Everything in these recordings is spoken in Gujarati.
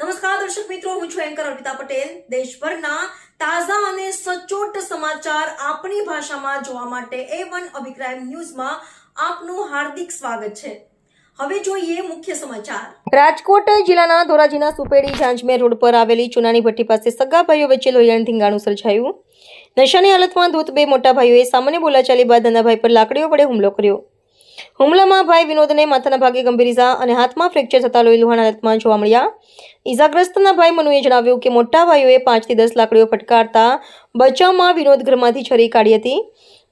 નમસ્કાર, દર્શક મિત્રો, હું છું એન્કર અર્પિતા પટેલ. દેશભરના તાજા અને સચોટ સમાચાર આપણી ભાષામાં જોવા માટે એ વન અભિપ્રાય ન્યૂઝમાં આપનું હાર્દિક સ્વાગત છે. હવે જોઈએ મુખ્ય સમાચાર. રાજકોટ જિલ્લાના ધોરાજીના સુપેડી ઝાંઝમેર રોડ પર આવેલી ચુનાની ભઠ્ઠી પાસે સગા ભાઈઓ વચ્ચે લોહીયાણ ધીંગાણું સર્જાયું. નશાની હાલતમાં ધૂત બે મોટા ભાઈઓએ સામાન્ય બોલાચાલી બાદ નાનાભાઈ પર લાકડીઓ વડે હુમલો કર્યો. હુમલામાં ભાઈ વિનોદને માથાના ભાગે ગંભીર ઇજા અને હાથમાં ફ્રેક્ચર થતા લોહી લુહાણ હાલતમાં જોવા મળ્યા. ઇજાગ્રસ્તના ભાઈ મનુએ જણાવ્યું કે મોટા ભાઈઓએ પાંચથી દસ લાકડીઓ ફટકારતા બચાવમાં વિનોદ ઘરમાંથી છરી કાઢી હતી.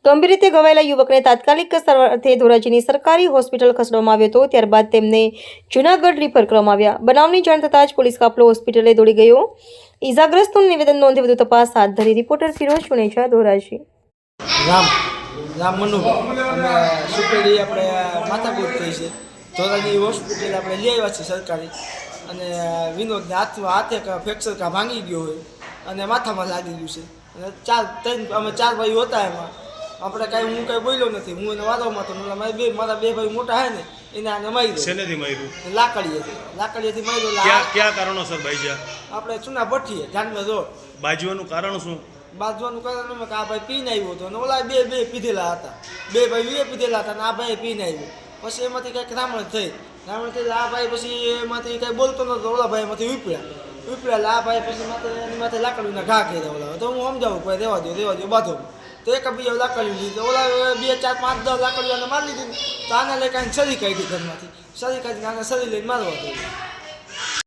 ગંભીર રીતે ઘવાયેલા યુવકને તાત્કાલિક સારવારથી ધોરાજીની સરકારી હોસ્પિટલ ખસેડવામાં આવ્યો હતો. ત્યારબાદ તેમને જૂનાગઢ રિફર કરવામાં આવ્યા. બનાવની જાણ થતાં જ પોલીસ કાફલો હોસ્પિટલે દોડી ગયો. ઇજાગ્રસ્તનું નિવેદન નોંધી વધુ તપાસ. હાથ ધરી રિપોર્ટર ફિરોજ ચુનેજા ધોરાજી. રામ. રામ અને સુપેડી આપણે માથાકૂટ થઈ છે ધોરાજી હોસ્પિટલ આપણે લઈ આવ્યા છીએ સરકારી. અને વિનોદને હાથમાં હાથે ફ્રેક્ચર કા ભાંગી ગયો હોય. અને માથામાં લાગી ગયું છે. અને ચાર ત્રણ અમે ચાર ભાઈઓ હતા એમાં. આપણે કાંઈ હું કાંઈ બોલ્યો નથી. હું એને વાદવામાં તો મને મારા બે મારા બે ભાઈ મોટા હે ને એને આને મારી દો શેનેથી માર્યું? લાકડીએ લાકડીએથી. મારી દો ક્યાં ક્યાં કારણોસર ભાઈ આપણે ચૂના ભઠ્ઠીએ જાનમે રોડ બાજવાનું કારણ શું? બાંધવાનું કારણ એમ કે આ ભાઈ પીને આવ્યો હતો. અને ઓલા બે બે પીધેલા હતા. બે ભાઈ બે પીધેલા હતા અને આ ભાઈ પીને આવ્યો. પછી એમાંથી કંઈક રામણ થઈ. રામણ થઈ આ ભાઈ પછી એમાંથી કંઈ બોલતો નતો ઓલા ભાઈ એમાંથી ઉપડ્યા. ઉપડ્યા આ ભાઈ પછી માથે એની માથે લાકડીના ઘા કર્યા ઓલા. તો હું સમજાવું ભાઈ રહેવા દો રહેવા દો બાધો. તો એક બીજા લાકડી લીધી. ઓલા બે, ચાર, પાંચ, દસ લાકડીઓને મારી લીધી. તો આને લઈ કાંઈ સરી કાઢી ઘરમાંથી. સરી કાઢીને આને સરી લઈને મારવા દો